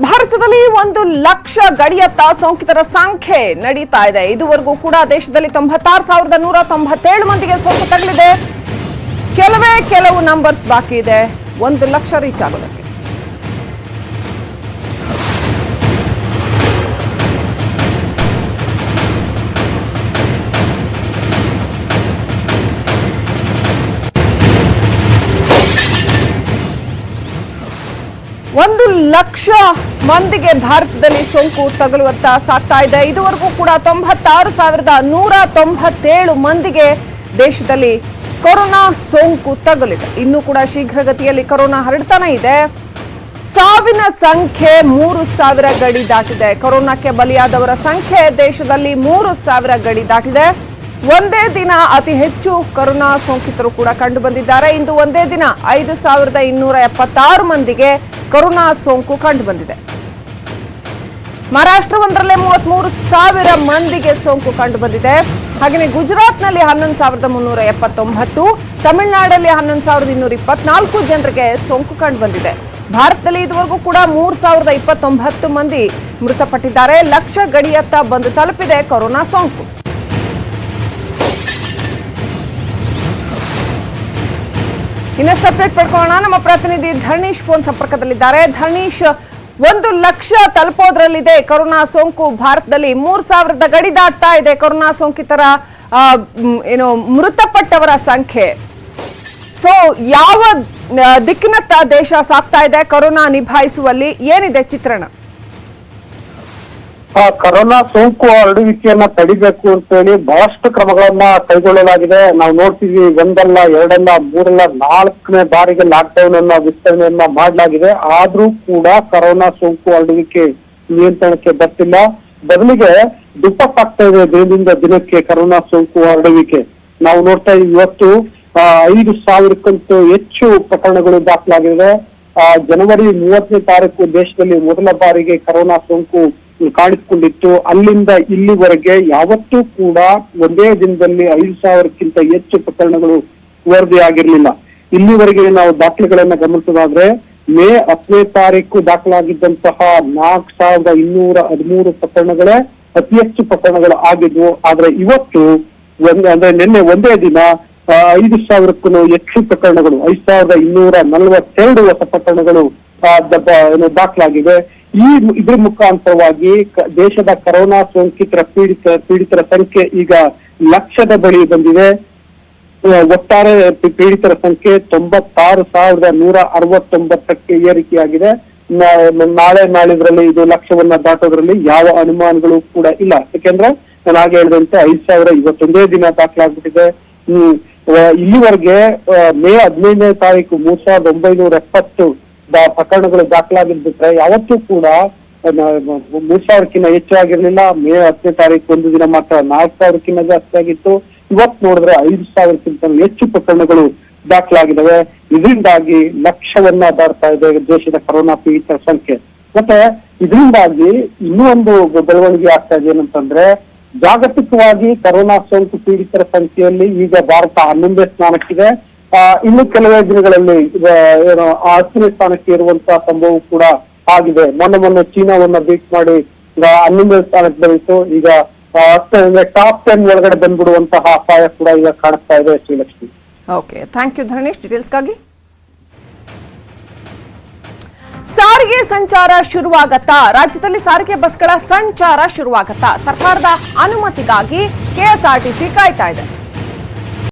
ಭಾರತದಲ್ಲಿ ಒಂದು ಲಕ್ಷ ಗಡಿಯತ್ತ ಸೋಂಕಿತರ ಸಂಖ್ಯೆ ನಡೀತಾ ಇದೆ. ಇದುವರೆಗೂ ಕೂಡ ದೇಶದಲ್ಲಿ ತೊಂಬತ್ತಾರು ಸಾವಿರದ ನೂರ ತೊಂಬತ್ತೇಳು ಮಂದಿಗೆ ಸೋಂಕು ತಗಲಿದೆ. ಕೆಲವೇ ಕೆಲವು ನಂಬರ್ಸ್ ಬಾಕಿ ಇದೆ. ಒಂದು ಲಕ್ಷ ರೀಚ್ ಆಗೋದಕ್ಕೆ. ಒಂದು ಲಕ್ಷ ಮಂದಿಗೆ ಭಾರತದಲ್ಲಿ ಸೋಂಕು ತಗುಲುವತ್ತ ಸಾಗ್ತಾ ಇದೆ. ಇದುವರೆಗೂ ಕೂಡ ತೊಂಬತ್ತಾರು ಸಾವಿರದ ನೂರ ತೊಂಬತ್ತೇಳು ಮಂದಿಗೆ ದೇಶದಲ್ಲಿ ಕೊರೋನಾ ಸೋಂಕು ತಗುಲಿದೆ. ಇನ್ನು ಕೂಡ ಶೀಘ್ರಗತಿಯಲ್ಲಿ ಕೊರೋನಾ ಹರಡ್ತಾನೆ ಇದೆ. ಸಾವಿನ ಸಂಖ್ಯೆ ಮೂರು ಸಾವಿರ ಗಡಿ ದಾಟಿದೆ. ಕೊರೋನಾಕ್ಕೆ ಬಲಿಯಾದವರ ಸಂಖ್ಯೆ ದೇಶದಲ್ಲಿ ಮೂರು ಸಾವಿರ ಗಡಿ ದಾಟಿದೆ. ಒಂದೇ ದಿನ ಅತಿ ಹೆಚ್ಚು ಕೊರೋನಾ ಸೋಂಕಿತರು ಕೂಡ ಕಂಡು ಬಂದಿದ್ದಾರೆ. ಇಂದು ಒಂದೇ ದಿನ ಐದು ಸಾವಿರದ ಇನ್ನೂರ ಎಪ್ಪತ್ತಾರು ಮಂದಿಗೆ ಕೊರೋನಾ ಸೋಂಕು ಕಂಡು ಬಂದಿದೆ. ಮಹಾರಾಷ್ಟ್ರವೊಂದರಲ್ಲೇ ಮೂವತ್ಮೂರು ಸಾವಿರ ಮಂದಿಗೆ ಸೋಂಕು ಕಂಡು ಬಂದಿದೆ. ಹಾಗೆಯೇ ಗುಜರಾತ್ನಲ್ಲಿ ಹನ್ನೊಂದು ಸಾವಿರದ ಮುನ್ನೂರ ಎಪ್ಪತ್ತೊಂಬತ್ತು, ತಮಿಳುನಾಡಲ್ಲಿ ಹನ್ನೊಂದು ಸಾವಿರದ ಇನ್ನೂರ ಇಪ್ಪತ್ನಾಲ್ಕು ಜನರಿಗೆ ಸೋಂಕು ಕಂಡು ಬಂದಿದೆ. ಭಾರತದಲ್ಲಿ ಇದುವರೆಗೂ ಕೂಡ ಮೂರು ಸಾವಿರದ ಇಪ್ಪತ್ತೊಂಬತ್ತು ಮಂದಿ ಮೃತಪಟ್ಟಿದ್ದಾರೆ. ಲಕ್ಷ ಗಡಿಯತ್ತ ಬಂದು ತಲುಪಿದೆ ಕೊರೋನಾ ಸೋಂಕು. ಇನ್ನಷ್ಟು ಅಪ್ಡೇಟ್ ಪಡ್ಕೊಳ್ಳೋಣ. ನಮ್ಮ ಪ್ರತಿನಿಧಿ ಧರ್ಣೀಶ್ ಫೋನ್ ಸಂಪರ್ಕದಲ್ಲಿದ್ದಾರೆ. ಧರ್ಣೀಶ್, ಒಂದು ಲಕ್ಷ ತಲುಪೋದ್ರಲ್ಲಿದೆ ಕೊರೋನಾ ಸೋಂಕು. ಭಾರತದಲ್ಲಿ ಮೂರ್ ಸಾವಿರದ ಗಡಿ ದಾಟ್ತಾ ಇದೆ ಕೊರೋನಾ ಸೋಂಕಿತರ ಏನು, ಮೃತಪಟ್ಟವರ ಸಂಖ್ಯೆ. ಸೊ ಯಾವ ದಿಕ್ಕಿನತ್ತ ದೇಶ ಸಾಕ್ತಾ ಇದೆ ಕೊರೋನಾ ನಿಭಾಯಿಸುವಲ್ಲಿ ಏನಿದೆ ಚಿತ್ರಣ? ಆ ಕರೋನಾ ಸೋಂಕು ಹರಡುವಿಕೆಯನ್ನ ತಡಿಬೇಕು ಅಂತ ಹೇಳಿ ಬಹಳಷ್ಟು ಕ್ರಮಗಳನ್ನ ಕೈಗೊಳ್ಳಲಾಗಿದೆ. ನಾವು ನೋಡ್ತೀವಿ ಒಂದಲ್ಲ, ಎರಡಲ್ಲ, ಮೂರಲ್ಲ, ನಾಲ್ಕನೇ ಬಾರಿಗೆ ಲಾಕ್ಡೌನ್ ಅನ್ನ ವಿಸ್ತರಣೆಯನ್ನ ಮಾಡಲಾಗಿದೆ. ಆದ್ರೂ ಕೂಡ ಕರೋನಾ ಸೋಂಕು ಹರಡುವಿಕೆ ನಿಯಂತ್ರಣಕ್ಕೆ ಬರ್ತಿಲ್ಲ. ಬದಲಿಗೆ ದುಪ್ಪಟ್ಟಾಗ್ತಾ ಇದೆ ದಿನದಿಂದ ದಿನಕ್ಕೆ ಕರೋನಾ ಸೋಂಕು ಹರಡುವಿಕೆ. ನಾವು ನೋಡ್ತಾ ಇದ್ದೀವಿ ಇವತ್ತು ಐದು ಸಾವಿರಕ್ಕಂತೂ ಹೆಚ್ಚು ಪ್ರಕರಣಗಳು ದಾಖಲಾಗಿದೆ ಜನವರಿ ಮೂವತ್ತನೇ ತಾರೀಕು ದೇಶದಲ್ಲಿ ಮೊದಲ ಬಾರಿಗೆ ಕರೋನಾ ಸೋಂಕು ಕಾಣಿಸಿಕೊಂಡಿತ್ತು. ಅಲ್ಲಿಂದ ಇಲ್ಲಿವರೆಗೆ ಯಾವತ್ತೂ ಕೂಡ ಒಂದೇ ದಿನದಲ್ಲಿ ಐದು ಸಾವಿರಕ್ಕಿಂತ ಹೆಚ್ಚು ಪ್ರಕರಣಗಳು ವರದಿಯಾಗಿರ್ಲಿಲ್ಲ ಇಲ್ಲಿವರೆಗೆ ನಾವು ದಾಖಲೆಗಳನ್ನ ಗಮನಿಸೋದಾದ್ರೆ, ಮೇ ಹತ್ತನೇ ತಾರೀಕು ದಾಖಲಾಗಿದ್ದಂತಹ ನಾಲ್ಕು ಸಾವಿರದ ಇನ್ನೂರ ಹದಿಮೂರು ಪ್ರಕರಣಗಳೇ ಅತಿ ಹೆಚ್ಚು ಪ್ರಕರಣಗಳು ಆಗಿದ್ವು. ಆದ್ರೆ ಇವತ್ತು ಒಂದ್, ಅಂದ್ರೆ ನಿನ್ನೆ ಒಂದೇ ದಿನ ಐದು ಸಾವಿರಕ್ಕೂ ಹೆಚ್ಚು ಪ್ರಕರಣಗಳು, ಐದು ಸಾವಿರದ ಇನ್ನೂರ ನಲವತ್ತೆರಡು ಹೊಸ ಪ್ರಕರಣಗಳು ದಾಖಲಾಗಿವೆ. ಈ ಇದ್ರ ಮುಖಾಂತರವಾಗಿ ದೇಶದ ಕರೋನಾ ಸೋಂಕಿತರ ಪೀಡಿತ, ಪೀಡಿತರ ಸಂಖ್ಯೆ ಈಗ ಲಕ್ಷದ ಬಳಿ ಬಂದಿದೆ. ಒಟ್ಟಾರೆ ಪೀಡಿತರ ಸಂಖ್ಯೆ ತೊಂಬತ್ತಾರು ಸಾವಿರದ ನೂರ ಅರವತ್ತೊಂಬತ್ತಕ್ಕೆ ಏರಿಕೆಯಾಗಿದೆ. ನಾಳೆ ನಾಳಿದ್ರಲ್ಲಿ ಇದು ಲಕ್ಷವನ್ನ ದಾಟೋದ್ರಲ್ಲಿ ಯಾವ ಅನುಮಾನಗಳು ಕೂಡ ಇಲ್ಲ. ಯಾಕೆಂದ್ರೆ ನಾನು ಹಾಗೆ ಹೇಳಿದಂತೆ ಐದ್ ಸಾವಿರ ಇವತ್ತೊಂದೇ ದಿನ ದಾಖಲಾಗ್ಬಿಟ್ಟಿದೆ. ಇಲ್ಲಿವರೆಗೆ ಮೇ ಹದಿನೈದನೇ ತಾರೀಕು ಮೂರ್ ಸಾವಿರದ ಒಂಬೈನೂರ ಎಪ್ಪತ್ತು ಪ್ರಕರಣಗಳು ದಾಖಲಾಗಿದ್ಬಿಟ್ರೆ ಯಾವತ್ತೂ ಕೂಡ ಮೂರ್ ಸಾವಿರಕ್ಕಿಂತ ಹೆಚ್ಚು ಆಗಿರ್ಲಿಲ್ಲ ಮೇ ಹತ್ತನೇ ತಾರೀಕು ಒಂದು ದಿನ ಮಾತ್ರ ನಾಲ್ಕು ಸಾವಿರಕ್ಕಿಂತ ಜಾಸ್ತಿ ಆಗಿತ್ತು. ಇವತ್ತು ನೋಡಿದ್ರೆ ಐದು ಸಾವಿರಕ್ಕಿಂತ ಹೆಚ್ಚು ಪ್ರಕರಣಗಳು ದಾಖಲಾಗಿದ್ದಾವೆ. ಇದರಿಂದಾಗಿ ಲಕ್ಷವನ್ನ ದಾಟ್ತಾ ಇದೆ ದೇಶದ ಕೊರೋನಾ ಪೀಡಿತರ ಸಂಖ್ಯೆ. ಮತ್ತೆ ಇದರಿಂದಾಗಿ ಇನ್ನೂ ಒಂದು ಬೆಳವಣಿಗೆ ಆಗ್ತಾ ಇದೆ ಏನಂತಂದ್ರೆ, ಜಾಗತಿಕವಾಗಿ ಕೊರೋನಾ ಸೋಂಕು ಪೀಡಿತರ ಸಂಖ್ಯೆಯಲ್ಲಿ ಈಗ ಭಾರತ ಹನ್ನೊಂದೇ ಸ್ಥಾನಕ್ಕಿದೆ. ಇನ್ನು ಕೆಲವೇ ದಿನಗಳಲ್ಲಿ ಏನು ಹತ್ತನೇ ಸ್ಥಾನಕ್ಕೆ ಇರುವಂತಹ ಸಂಭವ ಕೂಡ ಆಗಿದೆ. ಮೊನ್ನೆ ಮೊನ್ನೆ ಚೀನಾವನ್ನ ಬೀಟ್ ಮಾಡಿ ಈಗ ಹನ್ನೊಂದನೇ ಸ್ಥಾನಕ್ಕೆ ಬಂದಿತ್ತು. ಈಗ ಟಾಪ್ ಟೆನ್ ಒಳಗಡೆ ಬಂದ್ಬಿಡುವಂತಹ ಅಪಾಯ ಕೂಡ ಈಗ ಕಾಣಿಸ್ತಾ ಇದೆ Srilakshmi. Okay thank you Dharnesh. ಡೀಟೇಲ್ಸ್ಗಾಗಿ ಸಾರಿಗೆ ಸಂಚಾರ ಶುರುವಾಗತ್ತಾ? ರಾಜ್ಯದಲ್ಲಿ ಸಾರಿಗೆ ಬಸ್ಗಳ ಸಂಚಾರ ಶುರುವಾಗತ್ತಾ? ಸರ್ಕಾರದ ಅನುಮತಿಗಾಗಿ ಕೆಎಸ್ಆರ್ಟಿಸಿ ಕಾಯ್ತಾ ಇದೆ.